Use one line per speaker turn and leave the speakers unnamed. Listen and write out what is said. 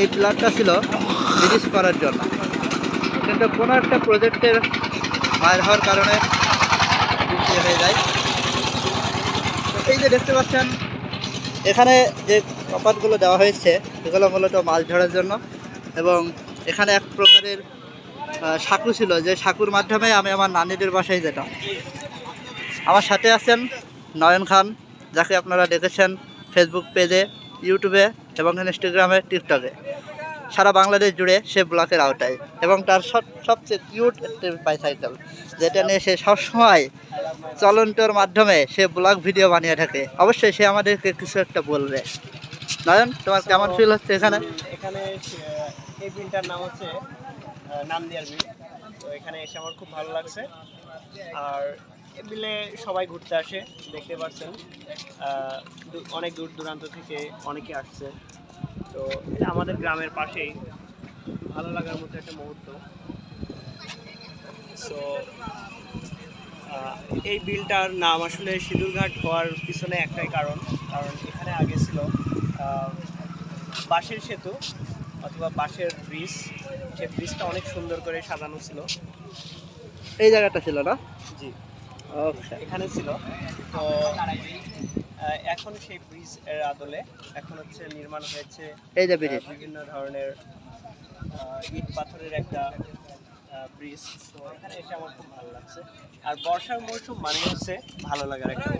এই প্ল্যানটা ছিল রিলিজ করার জন্য। কিন্তু কোনো একটা প্রজেক্টের মায়ের হওয়ার কারণে হয়ে যায়। এই যে দেখতে পাচ্ছেন, এখানে যে কপাটগুলো দেওয়া হয়েছে, এগুলো মূলত মাছ ধরার জন্য এবং এখানে এক প্রকারের সাঁকু ছিল, যে সাঁকুর মাধ্যমে আমি আমার নানিদের বাসায় যেতাম। আমার সাথে আছেন নয়ন খান, যাকে আপনারা দেখেছেন ফেসবুক পেজে ইউটিউবে এবং ইনস্টাগ্রামে, টিকটকে। সারা বাংলাদেশ জুড়ে সে ব্লকের আওতায় এবং তার সব, সবচেয়ে কিউট একটি বাইসাইকেল যেটা নিয়ে সে সবসময় চলন্তর মাধ্যমে সে ব্লগ ভিডিও বানিয়ে থাকে। অবশ্যই সে আমাদেরকে কিছু একটা বলবে। নয়ন, তোমার কেমন ফিল হচ্ছে এখানে?
এখানে এই বিলটার নাম হচ্ছে বিল তো এখানে এসে আমার খুব ভালো লাগছে। আর বিলে সবাই ঘুরতে আসে, দেখতে পাচ্ছেন অনেক দূর দূরান্ত থেকে অনেকে আসছে। তো এটা আমাদের গ্রামের পাশেই। ভালো লাগার মতো একটা মুহূর্ত। সো এই বিলটার নাম আসলে সিঁদুরঘাট হওয়ার পিছনে একটাই কারণ। কারণ এখানে আগে ছিল বাঁশের সেতু। অথবা বাঁশের ব্রিজ সে ব্রিজটা অনেক সুন্দর করে সাজানো ছিল।
এই জায়গাটা ছিল না?
জি। এখানে ছিল। তো এখন সেই ব্রিজের আদলে এখন হচ্ছে নির্মাণ হয়েছে
এই যে ব্রিজ।
বিভিন্ন ধরনের ইট পাথরের একটা ব্রিজ। তো এখানে এসে আমার খুব ভালো লাগছে। আর বর্ষার মৌসুম মানে হচ্ছে ভালো লাগার একটা।